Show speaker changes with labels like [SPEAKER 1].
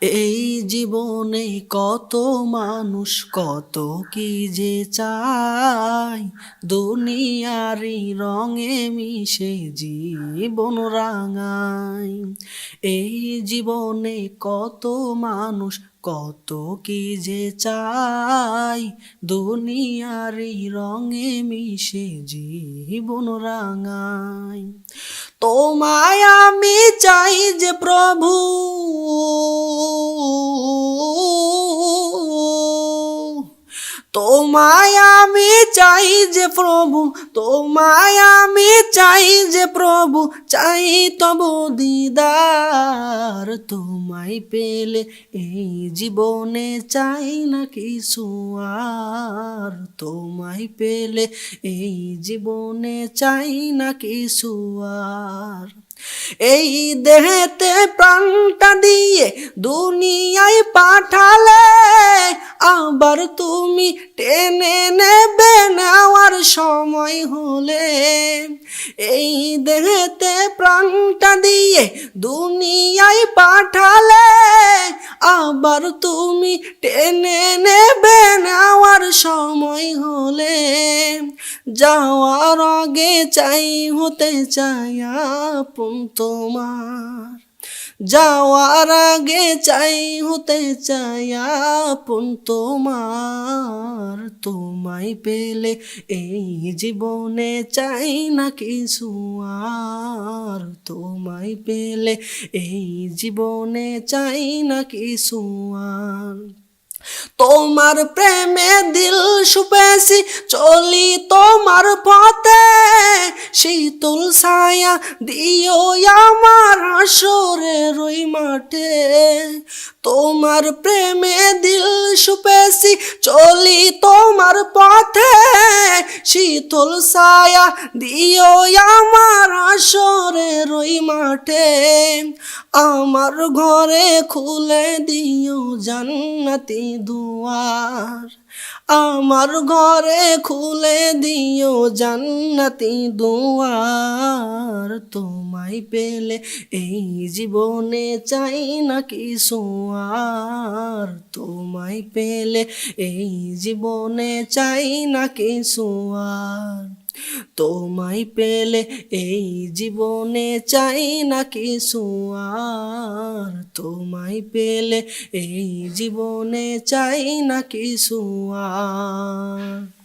[SPEAKER 1] এই জীবনে কত মানুষ, কত কি যে চায়? দুনিয়ারি রঙে মিশে জীবন রাঙায়। এই জীবনে কত মানুষ, কত কি যে চাই দুনিয়ারি রঙে মিশে জীবন রাঙাই তোমায় আমি চাই যে প্রভু তোমায় আমি চাই যে প্রভু, তোমায় আমি চাই যে প্রভু, চাই তব দিদার। তোমায় পেলে এই জীবনে চাই না কিছু আর। তোমায় পেলে এই জীবনে চাই না কিছু আর। এই দেহেতে প্রাণটা দুনিয়ায় পাঠালে আবার তুমি টেনে নেবে নেওয়ার সময় হলে। এই দেহেতে প্রাণটা দিয়ে দুনিয়ায় পাঠালে আবার তুমি টেনে নেবে নেওয়ার সময় হলে। যাওয়ার আগে চাই হতে চাই আপন তোমার। যাওয়ার আগে চাই, হতে চাই আপন তোমার। তোমায় পেলে এই জীবনে চাই না কিছু আর। তোমায় পেলে এই জীবনে চাই না কিছু আর। তোমার প্রেমে দিল সুপেছি চলি তোমার পথে। শীতল ছায়া দিও আমার আসরে রই মাঠে। তোমার প্রেমে দিল সুপেছি চলি তোমার পথে। শীতল ছায়া দিও আমার আসরে রই মাঠে। আমার ঘরে খুলে দিও জান্নাতি দুয়ার। আমার ঘরে খুলে দিও জান্নাতি দুয়ার। তোমায় পেলে এই জীবনে চাই না কিছু আর। তোমায় পেলে এই জীবনে চাই না কিছু আর। তোমায় পেলে এই জীবনে চাই না কিছু আর। তোমায় পেলে এই জীবনে চাই না কিছু আর।